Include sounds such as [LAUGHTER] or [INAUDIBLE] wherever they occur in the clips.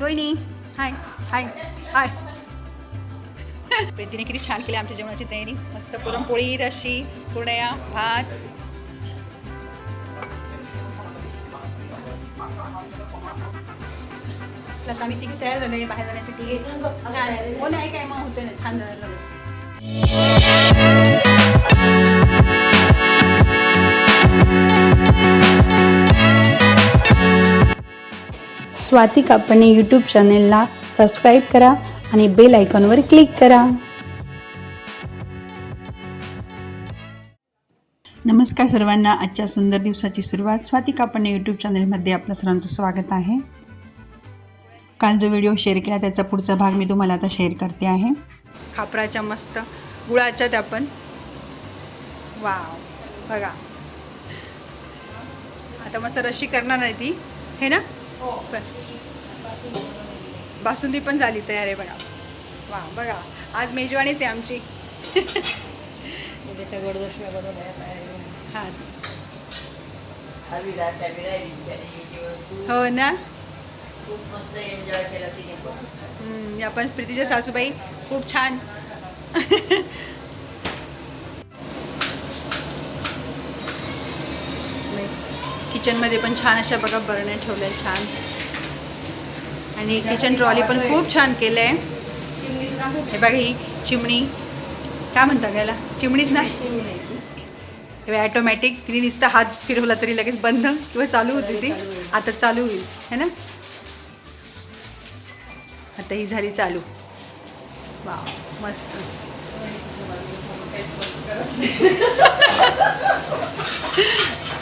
Rohini hi hi हाय. [LAUGHS] प्रीतीने किती छान केली आमच्या जेवणाची तयारी. मस्त पुरणपोळी रशी कुरडया भात. आम्ही तिथे तयार झालोय बाहेर जाण्यासाठी. हो नाही काय मग होतं ना छान झालं स्वाती कापणे यूट्यूब चॅनेलला सबस्क्राईब करा आणि बेल आयकॉनवर क्लिक करा. नमस्कार सर्वांना. आजच्या सुंदर दिवसाची सुरुवात स्वाती कापणे यूट्यूब चॅनेलमध्ये आपलं सर्वांचं स्वागत आहे. काल जो व्हिडिओ शेअर केला त्याचा पुढचा भाग मी तुम्हाला आता शेअर करते आहे. खापराच्या मस्त गुळाच्या त्या पण वाव. बघा. आता मस्त रशी करणार आहे ती. हे ना? बासुंदी. पण झाली तयार आहे बघा. वा बघा. आज मेजवानीच आहे आमची. त्याच्या गोडदर्शना बनवल्या हां. हो ना? खूप मस्त एन्जॉय केला तिने पण. आपण प्रीतीच्या सासूबाई खूप छान. किचनमध्ये पण छान अशा बघा बरण्या ठेवल्या छान. आणि किचन ट्रॉली पण खूप छान केलं आहे हे बघा ही चिमणी. काय म्हणता घ्यायला चिमणीच ना? हे ॲटोमॅटिक तिने नुसतं हात फिरवला तरी लगेच बंद. किंवा चालू होती ती. आता चालू होईल. है ना? आता ही झाली चालू. वा मस्त.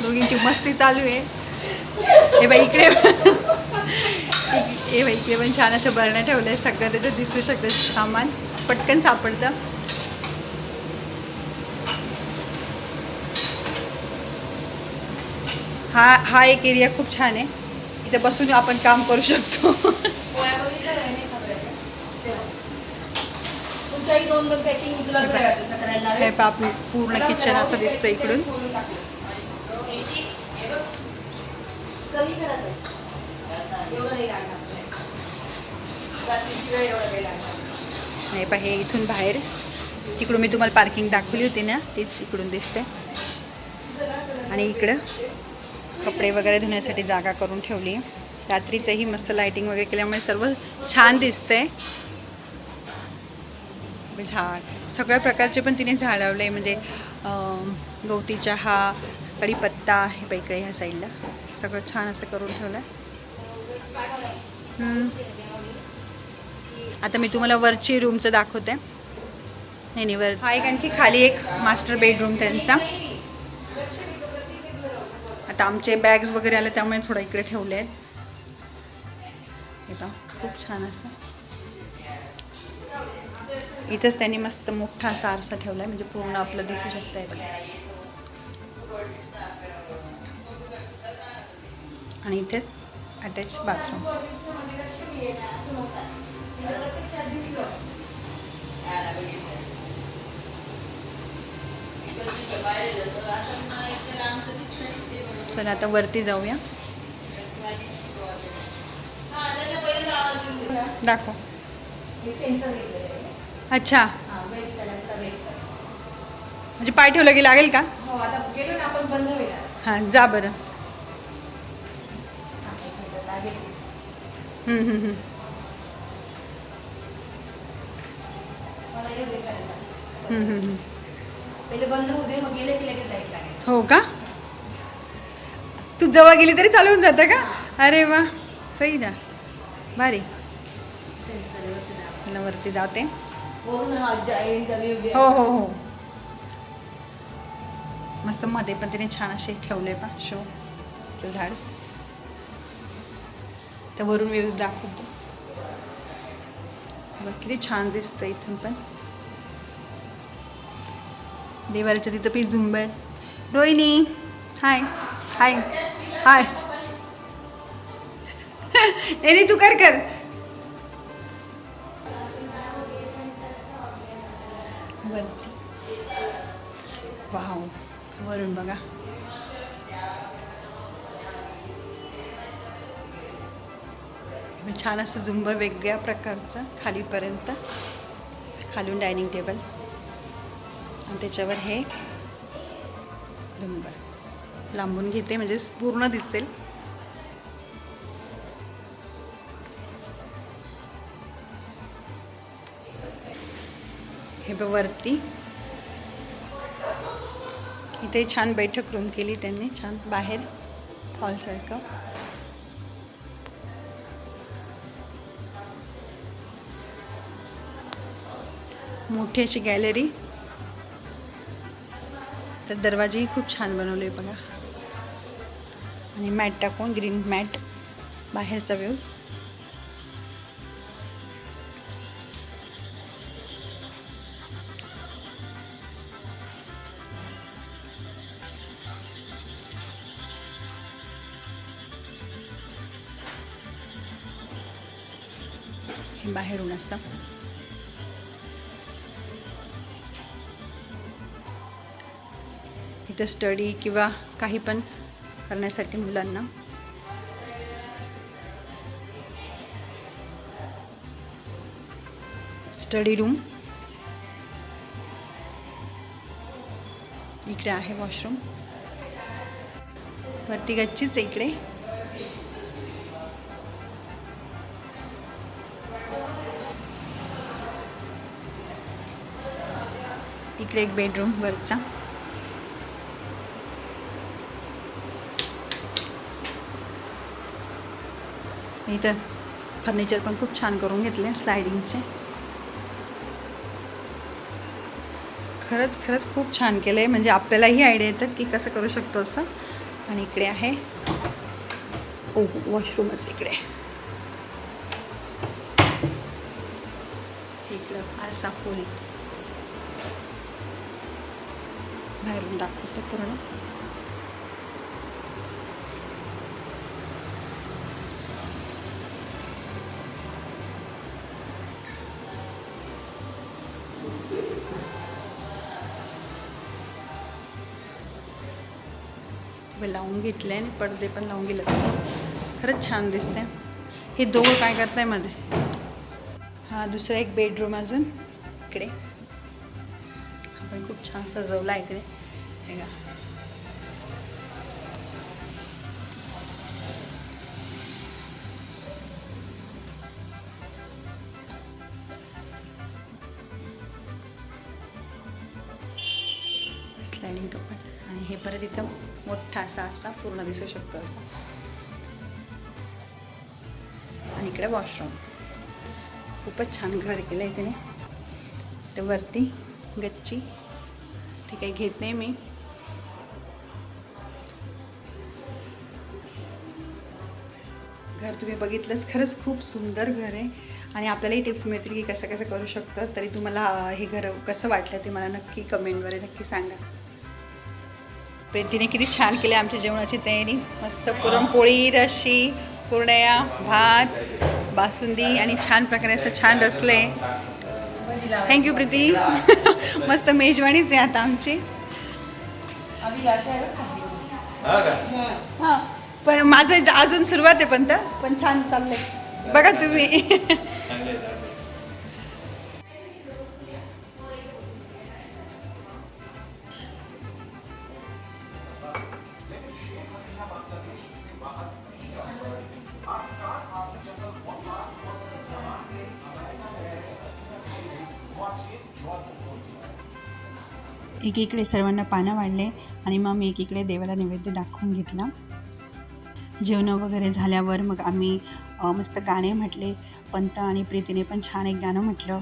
दोघींची मस्ती चालू आहे. हे बाई इकडे हे बाई इकडे पण छान असं बरण्या ठेवलं आहे सगळं त्याच्यात दिसू शकतं सामान. पटकन सापडतं. हा हा एक एरिया खूप छान आहे. इथे बसून आपण काम करू शकतो. हे पूर्ण किचन असं दिसतं इकडून. नाही पहा हे इथून बाहेर. तिकडून मी तुम्हाला पार्किंग दाखवली होती ना तीच इकडून दिसते आणि इकडं कपडे वगैरे धुण्यासाठी जागा करून ठेवली. रात्रीचंही मस्त लाईटिंग वगैरे केल्यामुळे सर्व छान दिसतंय. झाड सगळ्या प्रकारचे पण तिने झाड लावले म्हणजे गवती चहा कढीपत्ता हे पैकडे ह्या साईडला सगळं छान असं करून ठेवलं आहे आता मी तुम्हाला वरची रूमचं दाखवते. नाही नाही वर. हा एक आणखी खाली एक मास्टर बेडरूम त्यांचा. आता आमचे बॅग्स वगैरे आले त्यामुळे थोडं इकडे ठेवले आहेत. खूप छान असं. इथंच त्यांनी मस्त मोठा असा आरसा ठेवला आहे म्हणजे पूर्ण आपलं दिसू शकतं आहे आणि इथे अटॅच बाथरूम चला आता वरती जाऊया. दाखव. अच्छा. म्हणजे पाय ठेवलं की लागेल का? हो आता गेलो ना आपण बंद होईल. हां जा बरं. हो का? तू जवळ गेली तरी चालवून होऊन जातं का? अरे वा. सही ना. भारी. वरती जाते. हो हो हो. मस्त मध्ये पण तिने छान असे ठेवले पा शो. झाड. तर वरून व्ह्यूज दाखवतो. बघ किती छान दिसतं इथून पण. देवाऱ्याच्या तिथं पी झुंबर रोहिणी हाय हाय हाय एनी तू कर कर. वरती. वाव वरून बघा. छान असं झुंबर वेगळ्या प्रकारचं खालीपर्यंत खालून डायनिंग टेबल. आणि त्याच्यावर हे झुंबर. लांबून घेते म्हणजे पूर्ण दिसेल. हे बघ वरती. इथे छान बैठक रूम केली त्यांनी छान बाहेर हॉलसारखं मोठी अशी गॅलरी. तर दरवाजेही खूप छान बनवले बघा. आणि मॅट टाकून ग्रीन मॅट बाहेरचा व्यू हे बाहेरून असं. इथं स्टडी किंवा काही पण करण्यासाठी मुलांना. स्टडी रूम इकडे आहे वॉशरूम वरती गच्चीच इकडे. इकडे एक बेडरूम वरचा. मी इथं फर्निचर पण खूप छान करून घेतले स्लायडिंगचे खरंच खरंच खूप छान केलं आहे म्हणजे आपल्यालाही आयडिया येतं की कसं करू शकतो असं. आणि इकडे आहे. ओ वॉशरूमच इकडे. इकडं आरसा फुल बाहेरून दाखवते पूर्ण. लावून घेतले आणि पडदे पण लावून गेले खरंच छान दिसते हे दोघं काय करतायमध्ये? हा दुसरा एक बेडरूम अजून. इकडे. आपण खूप छान सजवला आहे इकडे. हे का हे परत इथं मोठा असा असा पूर्ण दिसू शकतो असा. आणि इकडे वॉशरूम खूपच छान घर केलं आहे तिने. ते वरती गच्ची. ते काही घेत नाही मी. घर तुम्ही बघितलंच खरंच खूप सुंदर घर आहे. आणि आपल्यालाही टिप्स मिळतील की कसं कसं करू शकतं. तरी तुम्हाला हे घर कसं वाटलं ते मला नक्की कमेंटवर नक्की सांगा. प्रीतीने किती छान केली आमच्या जेवणाची तयारी. मस्त पुरणपोळी रशी कुरडया भात बासुंदी आणि छान प्रकारे असं छान रसले. थँक्यू प्रीती. [LAUGHS] मस्त मेजवानीच आहे आता आमची? हा पण माझं अजून सुरुवात आहे पण तर. पण छान चाललंय. बघा तुम्ही. एकीकडे सर्वांना पानं वाढले आणि मग मी एकीकडे देवाला नैवेद्य दाखवून घेतला जेवणं वगैरे झाल्यावर मग आम्ही मस्त गाणे म्हटले पंत आणि प्रीतीने पण छान एक गाणं म्हटलं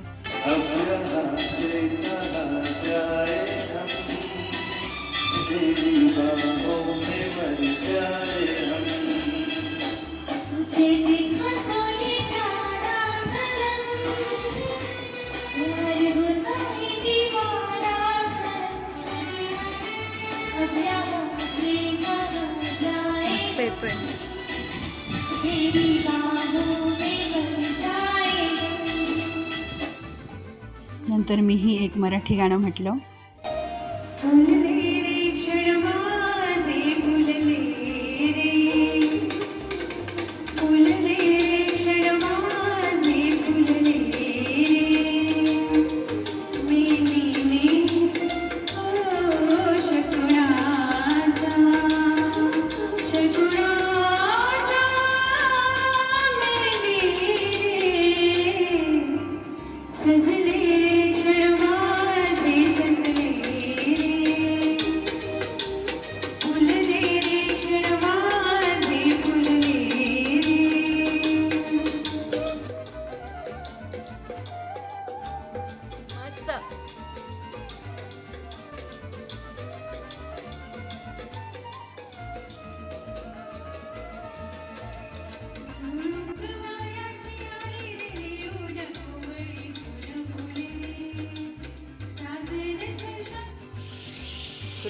Thank you. तर मीही एक मराठी गाणं म्हटलं. फुलले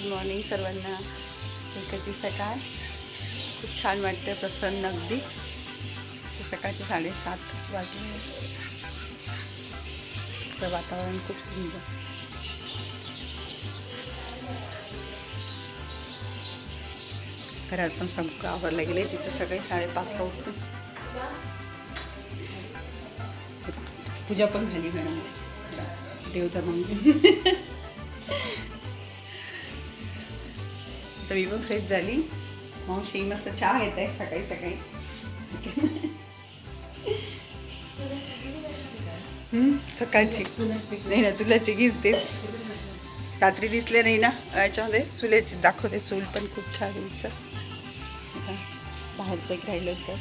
गुड मॉर्निंग सर्वांना. एकाची सकाळ खूप छान वाटतं प्रसन्न अगदी. सकाळचे साडेसात वाजले. तिचं वातावरण खूप सुंदर. घरात पण सगळं आवरलं गेले तिचं सकाळी साडेपाचला उठून पूजा पण झाली मॅडमची. देवता मग [LAUGHS] मी पण फ्रेश झाली. मावशी मस्त चहा घेत आहे सकाळी सकाळी. सकाळची. नाही ना चुलाची गिरते रात्री दिसले नाही ना. याच्यामध्ये चुल्याची दाखवते चूल पण खूप छान आहे बाहेरचं एक राहिलं होतं.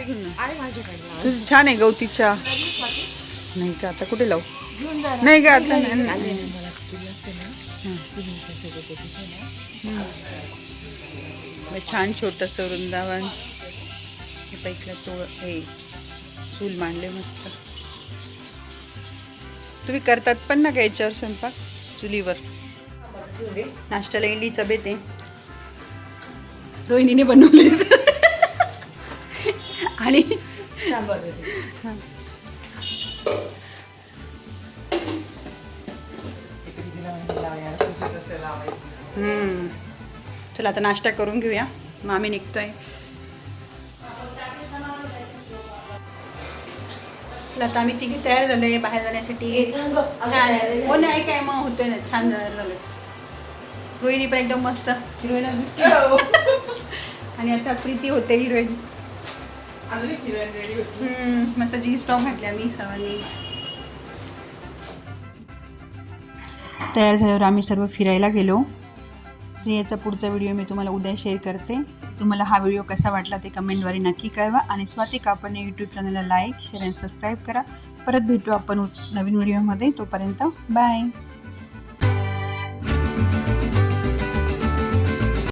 ते घेऊन ना. आहे माझ्याकडे तुझं छान आहे गवतीच्या नाही का? आता कुठे लावू? घेऊन जा नाही का? आता नाही, नाही. मला तुला असं ना सुनीलच्या सोबत आहे तिथे ना मग छान छोटंसं वृंदावन. इकडे तो हे चूल मांडले मस्त. तुम्ही करतात पण ना का याच्यावर स्वयंपाक? चुलीवर. नाश्त्याला इडलीचा बेत आहे. रोहिणीने बनवली. हम्म. चला आता नाश्ता करून घेऊया. मग आम्ही निघतोय आता आम्ही तिघी तयार झालोय बाहेर जाण्यासाठी. हो नाही काय मग होतोय ना छान तयार झालोय रोहिणी पण एकदम मस्त हिरोईन दिसते आणि आता प्रीती होते हिरोईन. हम्म, मस्त जी स्टॉक घातल्या मी सर्वांनी. तयार झाल्यावर आम्ही सर्व फिरायला गेलो. तर याचा पुढचा व्हिडिओ मी तुम्हाला उद्या शेअर करते. तुम्हाला हा व्हिडिओ कसा वाटला ते कमेंटद्वारे नक्की कळवा. आणि स्वाती कापडने यूट्यूब चॅनलला लाईक शेअर आणि सबस्क्राईब करा. परत भेटू आपण नवीन व्हिडिओमध्ये. तोपर्यंत बाय